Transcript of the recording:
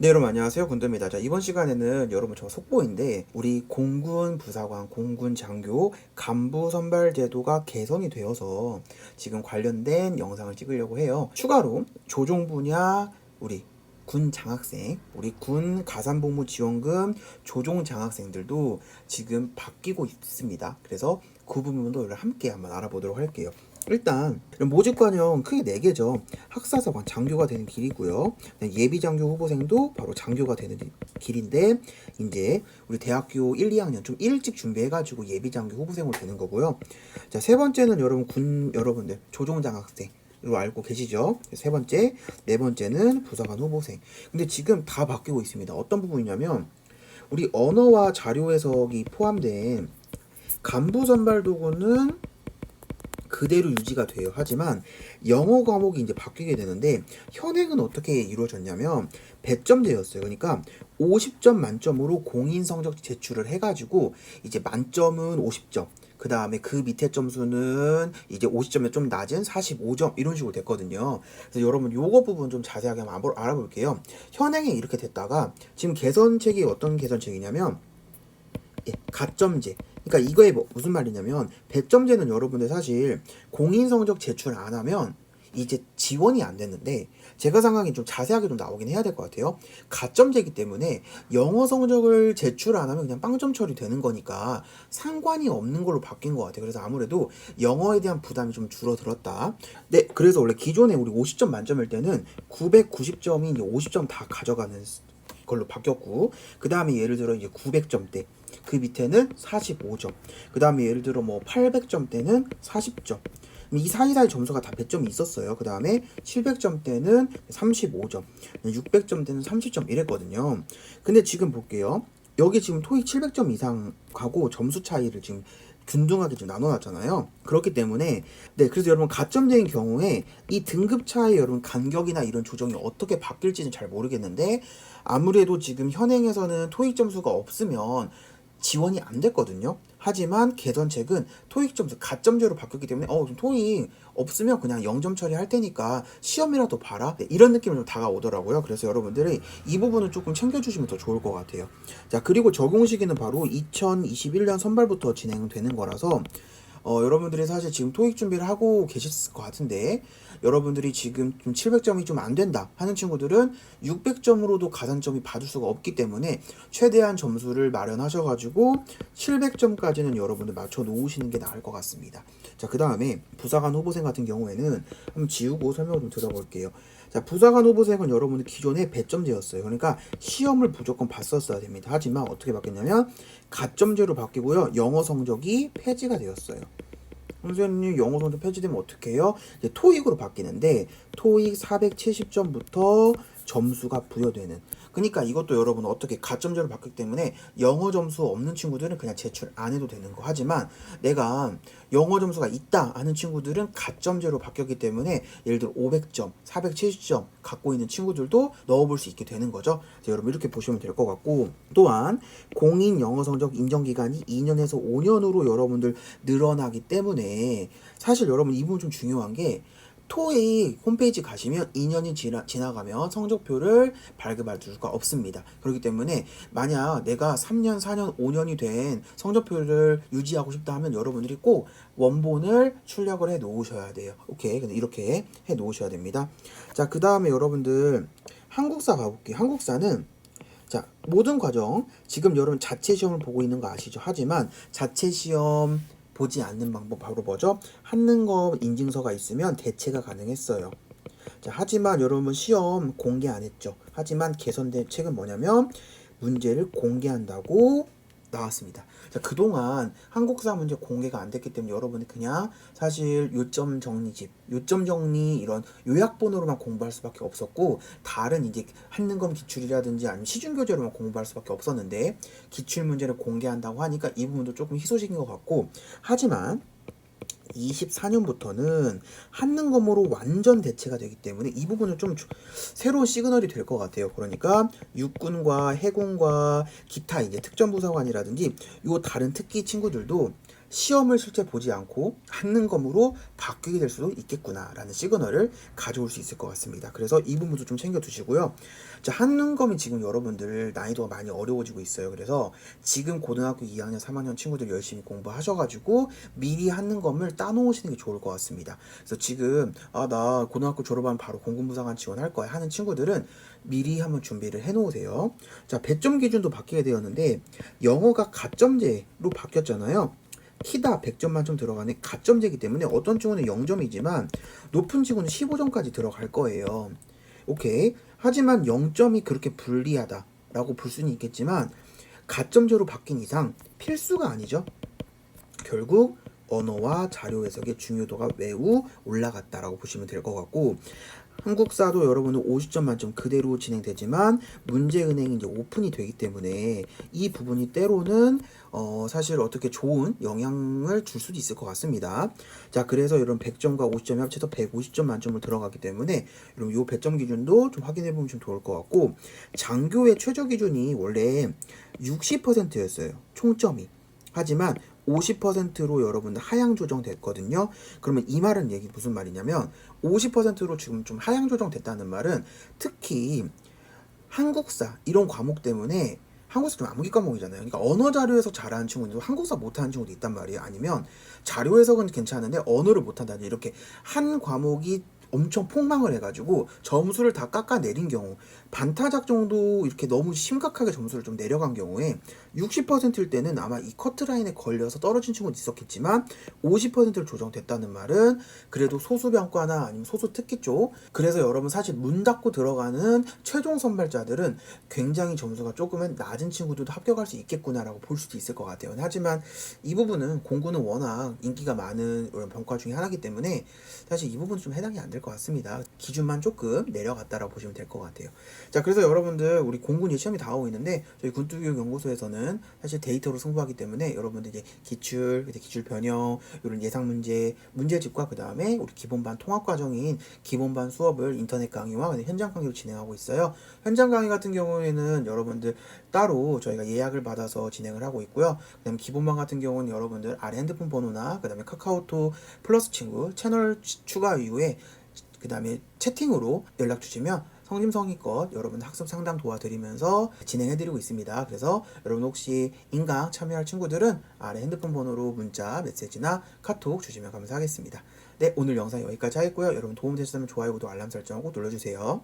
네 여러분 안녕하세요. 군도입니다. 자 이번 시간에는 여러분 저 속보인데 우리 공군 부사관 공군 장교 간부 선발 제도가 개선이 되어서 지금 관련된 영상을 찍으려고 해요. 추가로 조종 분야 우리 군 장학생 우리 군 가산복무 지원금 조종 장학생들도 지금 바뀌고 있습니다. 그래서 그 부분도 함께 한번 알아보도록 할게요 일단 모집 과정 크게 네 개죠. 학사사관 장교가 되는 길이고요. 예비 장교 후보생도 바로 장교가 되는 길인데 이제 우리 대학교 1, 2학년 좀 일찍 준비해가지고 예비 장교 후보생으로 되는 거고요. 자 세 번째는 여러분 군 여러분들 조종 장 학생. 로 알고 계시죠? 세 번째, 네 번째는 부사관 후보생. 근데 지금 다 바뀌고 있습니다. 어떤 부분이냐면 우리 언어와 자료 해석이 포함된 간부 선발 도구는 그대로 유지가 돼요. 하지만 영어 과목이 이제 바뀌게 되는데 현행은 어떻게 이루어졌냐면 배점제였어요. 그러니까 50점 만점으로 공인 성적 제출을 해가지고 이제 만점은 50점. 그 다음에 그 밑에 점수는 이제 50점에 좀 낮은 45점 이런 식으로 됐거든요. 그래서 여러분 요거 부분 좀 자세하게 한번 알아볼게요. 현행에 이렇게 됐다가 지금 개선책이 어떤 개선책이냐면 예, 가점제. 그러니까 이거에 뭐 무슨 말이냐면 배점제는 여러분들 사실 공인 성적 제출 안 하면 이제 지원이 안 됐는데 제가 생각엔 좀 자세하게 좀 나오긴 해야 될 것 같아요. 가점제이기 때문에 영어 성적을 제출 안 하면 그냥 빵점 처리되는 거니까 상관이 없는 걸로 바뀐 것 같아요. 그래서 아무래도 영어에 대한 부담이 좀 줄어들었다. 네, 그래서 원래 기존에 우리 50점 만점일 때는 990점이 이제 50점 다 가져가는 걸로 바뀌었고 그 다음에 예를 들어 이제 900점대 그 밑에는 45점 그 다음에 예를 들어 뭐 800점대는 40점 이 사이사이 점수가 다 100점이 있었어요. 그 다음에 700점대는 35점, 600점대는 30점 이랬거든요. 근데 지금 볼게요. 여기 지금 토익 700점 이상 가고 점수 차이를 지금 균등하게 좀 나눠놨잖아요. 그렇기 때문에 네 그래서 여러분 가점제인 경우에 이 등급 차이 여러분 간격이나 이런 조정이 어떻게 바뀔지는 잘 모르겠는데 아무래도 지금 현행에서는 토익 점수가 없으면 지원이 안 됐거든요. 하지만 개선책은 토익 점수 가점제로 바뀌었기 때문에 어좀 토익 없으면 그냥 0점 처리할 테니까 시험이라도 봐라 네, 이런 느낌이 좀 다가오더라고요. 그래서 여러분들이 이 부분은 조금 챙겨주시면 더 좋을 것 같아요. 자 그리고 적용 시기는 바로 2021년 선발부터 진행되는 거라서 어, 여러분들이 사실 지금 토익 준비를 하고 계실 것 같은데 여러분들이 지금 좀 700점이 좀 안 된다 하는 친구들은 600점으로도 가산점이 받을 수가 없기 때문에 최대한 점수를 마련하셔가지고 700점까지는 여러분들 맞춰 놓으시는 게 나을 것 같습니다. 자, 그 다음에 부사관 후보생 같은 경우에는 한번 지우고 설명을 좀 들어볼게요. 자, 부사관 후보생은 여러분들 기존에 배점제였어요. 그러니까 시험을 무조건 봤었어야 됩니다. 하지만 어떻게 바뀌었냐면 가점제로 바뀌고요. 영어 성적이 폐지가 되었어요. 선생님 영어 성적 폐지되면 어떻게 해요? 이제 토익으로 바뀌는데 토익 470점부터 점수가 부여되는 그러니까 이것도 여러분 어떻게 가점제로 바뀌기 때문에 영어 점수 없는 친구들은 그냥 제출 안 해도 되는 거 하지만 내가 영어 점수가 있다 하는 친구들은 가점제로 바뀌었기 때문에 예를 들어 500점, 470점 갖고 있는 친구들도 넣어볼 수 있게 되는 거죠. 자, 여러분 이렇게 보시면 될 것 같고 또한 공인 영어 성적 인정 기간이 2년에서 5년으로 여러분들 늘어나기 때문에 사실 여러분 이 부분 좀 중요한 게 토익 홈페이지 가시면 2년이 지나, 지나가면 성적표를 발급할 수가 없습니다. 그렇기 때문에 만약 내가 3년, 4년, 5년이 된 성적표를 유지하고 싶다 하면 여러분들이 꼭 원본을 출력을 해 놓으셔야 돼요. 오케이. 근데 이렇게 해 놓으셔야 됩니다. 자, 그 다음에 여러분들 한국사 가볼게요. 한국사는 자, 모든 과정 지금 여러분 자체 시험을 보고 있는 거 아시죠? 하지만 자체 시험 보지 않는 방법 바로 뭐죠? 한능검 인증서가 있으면 대체가 가능했어요. 자, 하지만 여러분 시험 공개 안 했죠. 하지만 개선된 책은 뭐냐면 문제를 공개한다고 나왔습니다. 자, 그동안 한국사 문제 공개가 안 됐기 때문에 여러분이 그냥 사실 요점 정리집, 요점 정리 이런 요약본으로만 공부할 수밖에 없었고 다른 이제 한능검 기출이라든지 아니면 시중 교재로만 공부할 수밖에 없었는데 기출 문제를 공개한다고 하니까 이 부분도 조금 희소식인 것 같고 하지만 24년부터는 한능검으로 완전 대체가 되기 때문에 이 부분은 좀 주- 새로운 시그널이 될 것 같아요. 그러니까 육군과 해군과 기타 이제 특전부사관이라든지 요 다른 특기 친구들도 시험을 실제 보지 않고 한능검으로 바뀌게 될 수도 있겠구나라는 시그널을 가져올 수 있을 것 같습니다. 그래서 이 부분도 좀 챙겨두시고요. 자, 한능검이 지금 여러분들 난이도가 많이 어려워지고 있어요. 그래서 지금 고등학교 2학년, 3학년 친구들 열심히 공부하셔가지고 미리 한능검을 따놓으시는 게 좋을 것 같습니다. 그래서 지금 아, 나 고등학교 졸업하면 바로 공군부상관 지원할 거야 하는 친구들은 미리 한번 준비를 해놓으세요. 자, 배점 기준도 바뀌게 되었는데 영어가 가점제로 바뀌었잖아요. 키다 100점 만점 들어가는 가점제이기 때문에 어떤 친구는 0점이지만 높은 친구는 15점까지 들어갈 거예요. 오케이. 하지만 0점이 그렇게 불리하다라고 볼 수는 있겠지만 가점제로 바뀐 이상 필수가 아니죠. 결국 언어와 자료 해석의 중요도가 매우 올라갔다라고 보시면 될 것 같고 한국사도 여러분은 50점 만점 그대로 진행되지만 문제은행이 이제 오픈이 되기 때문에 이 부분이 때로는 어 사실 어떻게 좋은 영향을 줄 수도 있을 것 같습니다. 자 그래서 이런 100점과 50점이 합쳐서 150점 만점을 들어가기 때문에 여러분 요 배점 기준도 좀 확인해 보면 좀 좋을 것 같고 장교의 최저 기준이 원래 60%였어요. 총점이. 하지만 50%로 여러분들 하향 조정됐거든요. 그러면 이 말은 얘기 무슨 말이냐면 50%로 지금 좀 하향 조정됐다는 말은 특히 한국사 이런 과목 때문에 한국사 좀 암기 과목이잖아요. 그러니까 언어 자료에서 잘하는 친구들도 한국사 못하는 친구도 있단 말이에요. 아니면 자료 해석은 괜찮은데 언어를 못한다든지 이렇게 한 과목이 엄청 폭망을 해가지고 점수를 다 깎아내린 경우 반타작 정도 이렇게 너무 심각하게 점수를 좀 내려간 경우에 60%일 때는 아마 이 커트라인에 걸려서 떨어진 친구도 있었겠지만 50%를 조정됐다는 말은 그래도 소수병과나 아니면 소수 특기 쪽 그래서 여러분 사실 문 닫고 들어가는 최종 선발자들은 굉장히 점수가 조금은 낮은 친구들도 합격할 수 있겠구나라고 볼 수도 있을 것 같아요. 하지만 이 부분은 공부는 워낙 인기가 많은 병과 중에 하나이기 때문에 사실 이 부분은 좀 해당이 안될 것 같습니다. 기준만 조금 내려갔다라고 보시면 될 것 같아요. 자, 그래서 여러분들 우리 공군 이제 시험이 다가오고 있는데 저희 군투교육 연구소에서는 사실 데이터로 승부하기 때문에 여러분들 이제 기출, 이제 기출 변형, 이런 예상 문제, 문제집과 그 다음에 우리 기본반 통합 과정인 기본반 수업을 인터넷 강의와 현장 강의로 진행하고 있어요. 현장 강의 같은 경우에는 여러분들 따로 저희가 예약을 받아서 진행을 하고 있고요. 그다음에 기본반 같은 경우는 여러분들 아래 핸드폰 번호나 그다음에 카카오톡 플러스 친구 채널 추- 추가 이후에 그 다음에 채팅으로 연락 주시면 성심성의껏 여러분 학습 상담 도와드리면서 진행해드리고 있습니다. 그래서 여러분 혹시 인강 참여할 친구들은 아래 핸드폰 번호로 문자, 메시지나 카톡 주시면 감사하겠습니다. 네, 오늘 영상 여기까지 하겠고요. 여러분 도움 되셨다면 좋아요, 구독, 알람 설정 꼭 눌러주세요.